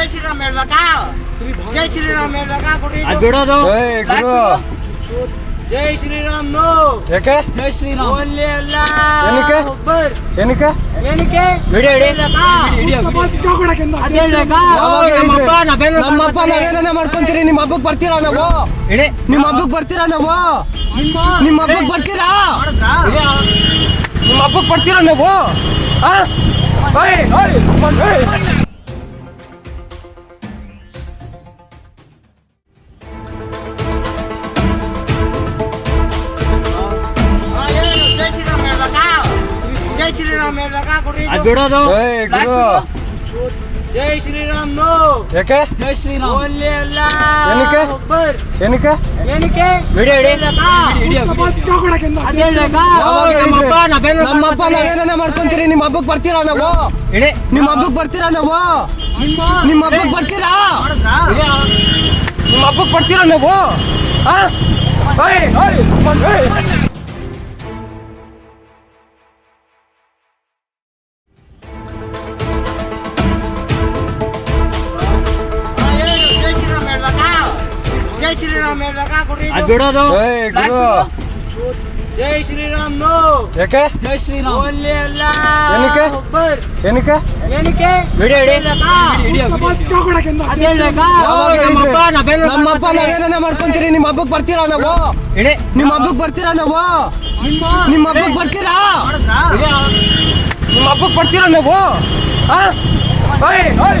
ಜೈ ಶ್ರೀರಾಮ್ ಹೇಳ್ಬೇಕಾ ಕೊಡ್ರಿ ಅದ್ ಬಿಡೋದು ಜೈ ಗುರು ಜೈ ಶ್ರೀರಾಮ್ ನೋ ಯಾಕೆ ಜೈ ಶ್ರೀರಾಮ್ ಓನ್ಲಿ ಅಲ್ಲ ಏನಕ್ಕೆ? ಒಬ್ಬರ್ ಏನಕ್ಕೆ ಏನಕ್ಕೆ ವಿಡಿಯೋ ಹಿಡಿ. ಹೇಳ್ಬೇಕಾ? ಅದ್ ಹೇಳ್ಬೇಕಾ? ಯಾವಾಗ ನಮ್ಮಪ್ಪ ನಾವೇನು ನಮ್ಮಪ್ಪ ನಾವೇನ ಮಾಡ್ಕೊಂತೀರಿ ನಿಮ್ಮ ಹಬ್ಬಕ್ ಬರ್ತೀರಾ ನಾವು ಇಡಿ ನಿಮ್ಮ ಹಬ್ಬಕ್ ಬರ್ತೀರಾ ನಾವು ನಿಮ್ಮ ಹಬ್ಬಕ್ ಬರ್ತೀರಾ ನಿಮ್ಮ ಹಬ್ಬಕ್ ಬರ್ತೀರಾ ನಾವು ಆ? ಓಯ್, ಓಯ್, ಓಯ್. ಶ್ರೀರಾಮ್ ಅದ್ ಬಿಡೋದು. ಜೈ ಗುರು ಜೈ ಶ್ರೀರಾಮ್ ನೋ. ಯಾಕೆ? ಜೈ ಶ್ರೀರಾಮ್. ಓನ್ಲಿ ಅಲ್ಲ. ಏನಕ್ಕೆ? ಒಬ್ಬರ್. ಏನಕ್ಕೆ? ವಿಡಿಯೋ ಹಿಡಿ. ನಾವೇನು ಮಾಡ್ಕೊಂತೀರಿ? ನಿಮ್ಮ ಹಬ್ಬಕ್ ಬರ್ತೀರಾ ನಾವು? ಇಡಿ. ನಿಮ್ಮ ಹಬ್ಬಕ್ ಬರ್ತೀರಾ ನಾವು? ನಿಮ್ಮ ಹಬ್ಬಕ್ ಬರ್ತೀರಾ? ನಿಮ್ಮ ಹಬ್ಬಕ್ ಬರ್ತೀರಾ ನಾವು? ಆ? ಬಿಡೋದು. ಜೈ ಗುರು. ಜೈ ಶ್ರೀರಾಮ್ ನೋ. ಯಾಕೆ? ಜೈ ಶ್ರೀರಾಮ್. ಓನ್ಲಿ ಅಲ್ಲ. ಏನಕ್ಕೆ? ಒಬ್ಬರ್. ಏನಕ್ಕೆ? ಏನಕ್ಕೆ? ಬಿಡಿ ಹೇಳ್ಬೇಕಾ? ಯಾವಾಗ ನಮ್ಮಪ್ಪ ನಾವೇನ ಮಾಡ್ಕೊಂತೀರಿ? ನಿಮ್ಮ ಹಬ್ಬಕ್ ಬರ್ತೀರಾ ನಾವು? ಇಡಿ. ನಿಮ್ಮ ಹಬ್ಬಕ್ ಬರ್ತೀರಾ ನಾವು? ನಿಮ್ಮ? ಹಬ್ಬಕ್ ಬರ್ತೀರಾ? ನಿಮ್ಮ ಹಬ್ಬಕ್ ಬರ್ತೀರಾ ನಾವು? ಹಾ ಓಯ್, ಓಯ್.